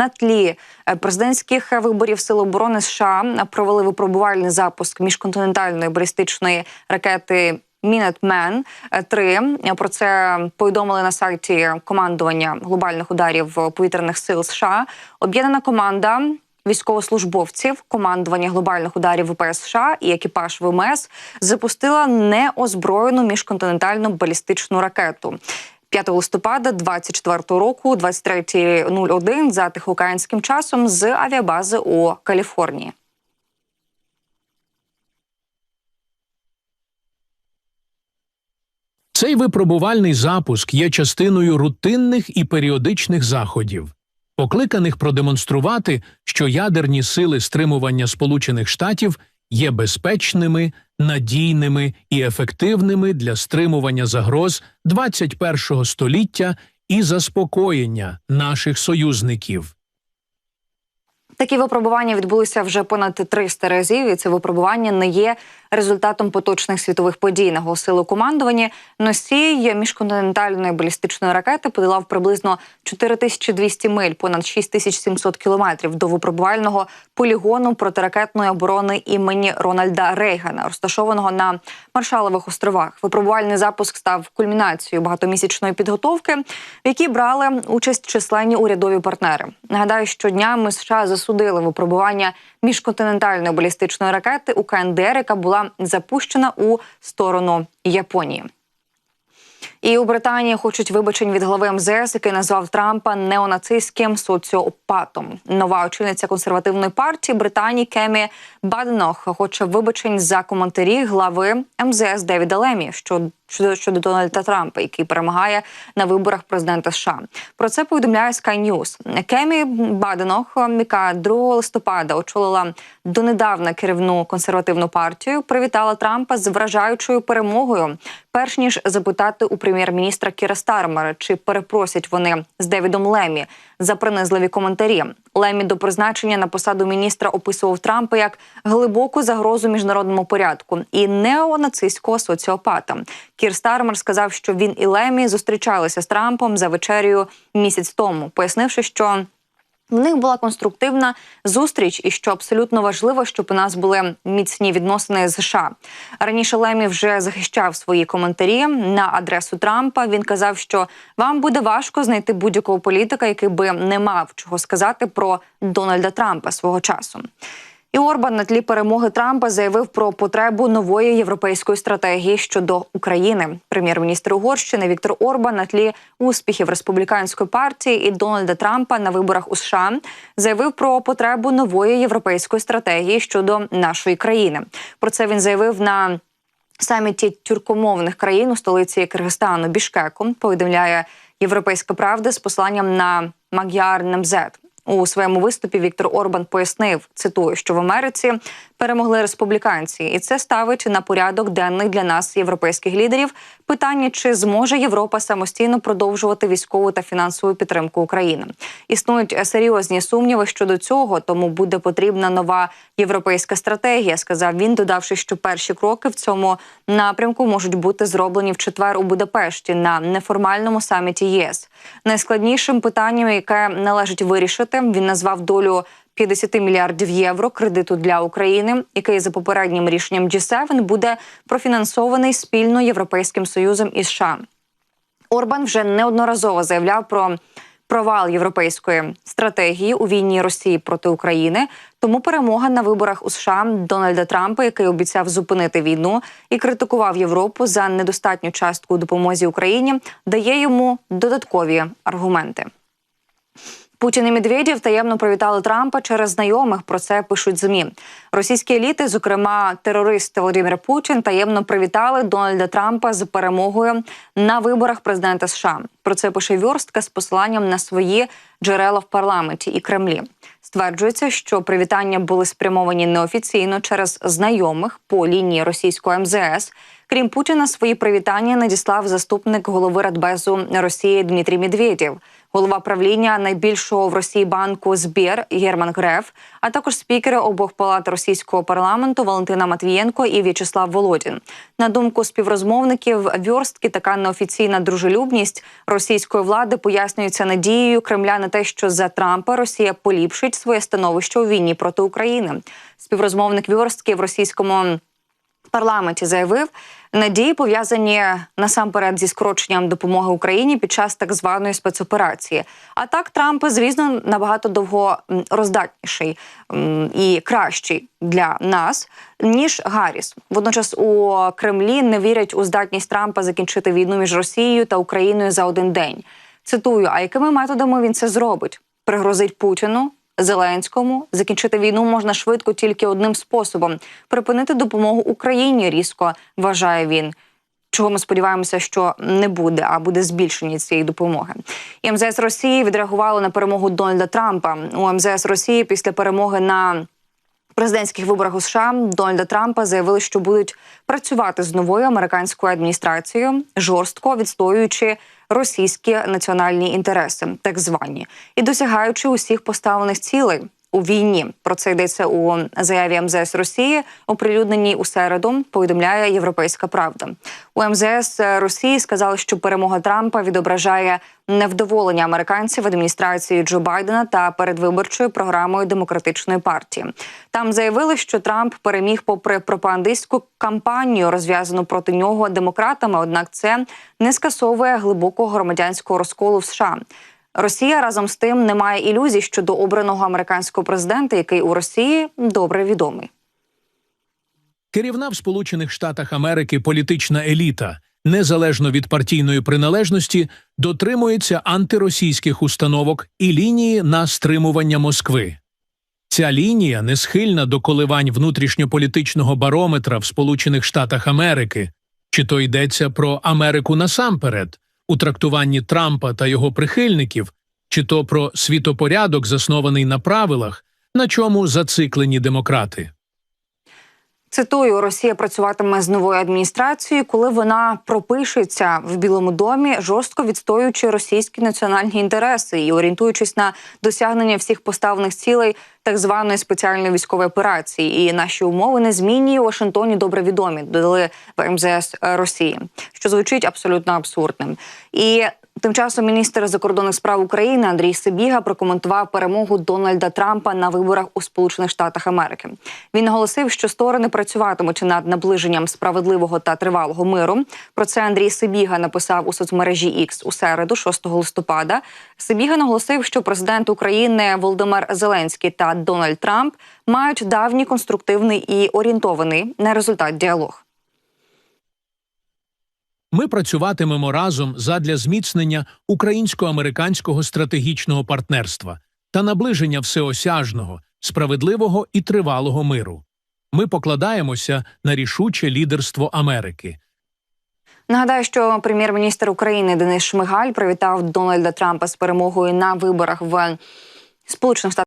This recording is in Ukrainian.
на тлі е, президентських виборів Сил оборони США провели випробувальний запуск міжконтинентальної балістичної ракети. Мінетмен 3 про це повідомили на сайті командування глобальних ударів повітряних сил США. Об'єднана команда військовослужбовців командування глобальних ударів ВПС США і екіпаж ВМС запустила неозброєну міжконтинентальну балістичну ракету. 5 листопада 24 року, 23.01 за тихоокеанським часом з авіабази у Каліфорнії. Цей випробувальний запуск є частиною рутинних і періодичних заходів, покликаних продемонструвати, що ядерні сили стримування Сполучених Штатів є безпечними, надійними і ефективними для стримування загроз 21-го століття і заспокоєння наших союзників. Такі випробування відбулися вже понад 300 разів. і Це випробування не є результатом поточних світових подій. Наголосили у командуванні. Носій міжконтинентальної балістичної ракети подолав приблизно 4200 миль, понад 6700 кілометрів до випробувального полігону протиракетної оборони імені Рональда Рейгана, розташованого на Маршалових островах. Випробувальний запуск став кульмінацією багатомісячної підготовки, в якій брали участь численні урядові партнери. Нагадаю, що днями США засудили випробування міжконтинентальної балістичної ракети у КНДР, яка була запущена у сторону Японії. І у Британії хочуть вибачень від глави МЗС, який назвав Трампа неонацистським соціопатом. Нова очільниця консервативної партії Британії Кемі Баденох хоче вибачень за коментарі глави МЗС Девіда Лемі, щодо щодо Дональда Трампа, який перемагає на виборах президента США. Про це повідомляє Sky News. Кемі Баденох, яка 2 листопада очолила донедавна керівну консервативну партію, привітала Трампа з вражаючою перемогою. Перш ніж запитати у прем'єр-міністра Кіра Стармера, чи перепросять вони з Девідом Лемі за принизливі коментарі. Лемі до призначення на посаду міністра описував Трампа як глибоку загрозу міжнародному порядку і неонацистського соціопата. Кір Стармер сказав, що він і Лемі зустрічалися з Трампом за вечерю місяць тому, пояснивши, що в них була конструктивна зустріч, і що абсолютно важливо, щоб у нас були міцні відносини з США. Раніше Лемі вже захищав свої коментарі на адресу Трампа. Він казав, що вам буде важко знайти будь-якого політика, який би не мав чого сказати про Дональда Трампа свого часу. І Орбан на тлі перемоги Трампа заявив про потребу нової європейської стратегії щодо України. Прем'єр-міністр Угорщини Віктор Орбан на тлі успіхів республіканської партії і Дональда Трампа на виборах у США заявив про потребу нової європейської стратегії щодо нашої країни. Про це він заявив на саміті тюркомовних країн у столиці Киргизстану Бішкеку. Повідомляє Європейська правда з посланням на Magyar Nemzet. У своєму виступі Віктор Орбан пояснив, цитую, що в Америці перемогли республіканці, і це ставить на порядок денний для нас, європейських лідерів, питання, чи зможе Європа самостійно продовжувати військову та фінансову підтримку України. Існують серйозні сумніви щодо цього, тому буде потрібна нова європейська стратегія. Сказав він, додавши, що перші кроки в цьому напрямку можуть бути зроблені в четвер у Будапешті на неформальному саміті ЄС. Найскладнішим питанням, яке належить вирішити, він назвав долю 50 мільярдів євро кредиту для України, який за попереднім рішенням G7 буде профінансований спільно європейським союзом і США. Орбан вже неодноразово заявляв про провал європейської стратегії у війні Росії проти України. Тому перемога на виборах у США Дональда Трампа, який обіцяв зупинити війну і критикував Європу за недостатню частку допомозі Україні, дає йому додаткові аргументи. Путін і Медведєв таємно привітали Трампа через знайомих. Про це пишуть змі. Російські еліти, зокрема терорист Володимир Путін, таємно привітали Дональда Трампа з перемогою на виборах президента США. Про це пише Вьорстка з посиланням на свої джерела в парламенті і Кремлі. Стверджується, що привітання були спрямовані неофіційно через знайомих по лінії російського МЗС. Крім Путіна, свої привітання надіслав заступник голови Радбезу Росії Дмитрій Медведєв. Голова правління найбільшого в Росії банку Збір Герман Греф, а також спікери обох палат російського парламенту Валентина Матвієнко і В'ячеслав Володін. На думку співрозмовників Вьорстки, така неофіційна дружелюбність російської влади пояснюється надією Кремля на те, що за Трампа Росія поліпшить своє становище у війні проти України. Співрозмовник Вьорстки в російському парламенті заявив, надії пов'язані насамперед зі скороченням допомоги Україні під час так званої спецоперації. А так Трамп, звісно, набагато довго роздатніший і кращий для нас ніж Гарріс. Водночас у Кремлі не вірять у здатність Трампа закінчити війну між Росією та Україною за один день. Цитую: а якими методами він це зробить? Пригрозить Путіну, Зеленському закінчити війну можна швидко тільки одним способом припинити допомогу Україні різко, вважає він. Чого ми сподіваємося, що не буде, а буде збільшення цієї допомоги. І МЗС Росії відреагувало на перемогу Дональда Трампа. У МЗС Росії після перемоги на президентських виборах у США Дональда Трампа заявили, що будуть працювати з новою американською адміністрацією, жорстко відстоюючи російські національні інтереси, так звані, і досягаючи усіх поставлених цілей. У війні про це йдеться у заяві МЗС Росії, оприлюдненій у середу. Повідомляє Європейська Правда. У МЗС Росії сказали, що перемога Трампа відображає невдоволення американців адміністрації Джо Байдена та передвиборчою програмою демократичної партії. Там заявили, що Трамп переміг попри пропагандистську кампанію, розв'язану проти нього демократами. Однак це не скасовує глибокого громадянського розколу в США. Росія разом з тим не має ілюзій щодо обраного американського президента, який у Росії добре відомий. Керівна в Сполучених Штатах Америки політична еліта, незалежно від партійної приналежності, дотримується антиросійських установок і лінії на стримування Москви. Ця лінія не схильна до коливань внутрішньополітичного барометра в Сполучених Штатах Америки, чи то йдеться про Америку насамперед у трактуванні Трампа та його прихильників, чи то про світопорядок, заснований на правилах, на чому зациклені демократи. Цитую, Росія працюватиме з новою адміністрацією, коли вона пропишеться в Білому домі, жорстко відстоюючи російські національні інтереси і орієнтуючись на досягнення всіх поставлених цілей так званої спеціальної військової операції. І наші умови незмінні у Вашингтоні добре відомі. Додали в МЗС Росії, що звучить абсолютно абсурдним. І Тим часом міністр закордонних справ України Андрій Сибіга прокоментував перемогу Дональда Трампа на виборах у Сполучених Штатах Америки. Він наголосив, що сторони працюватимуть над наближенням справедливого та тривалого миру. Про це Андрій Сибіга написав у соцмережі X у середу, 6 листопада. Сибіга наголосив, що президент України Володимир Зеленський та Дональд Трамп мають давній конструктивний і орієнтований на результат діалог. Ми працюватимемо разом задля зміцнення українсько-американського стратегічного партнерства та наближення всеосяжного, справедливого і тривалого миру. Ми покладаємося на рішуче лідерство Америки. Нагадаю, що прем'єр-міністр України Денис Шмигаль привітав Дональда Трампа з перемогою на виборах в Сполучених Штатах.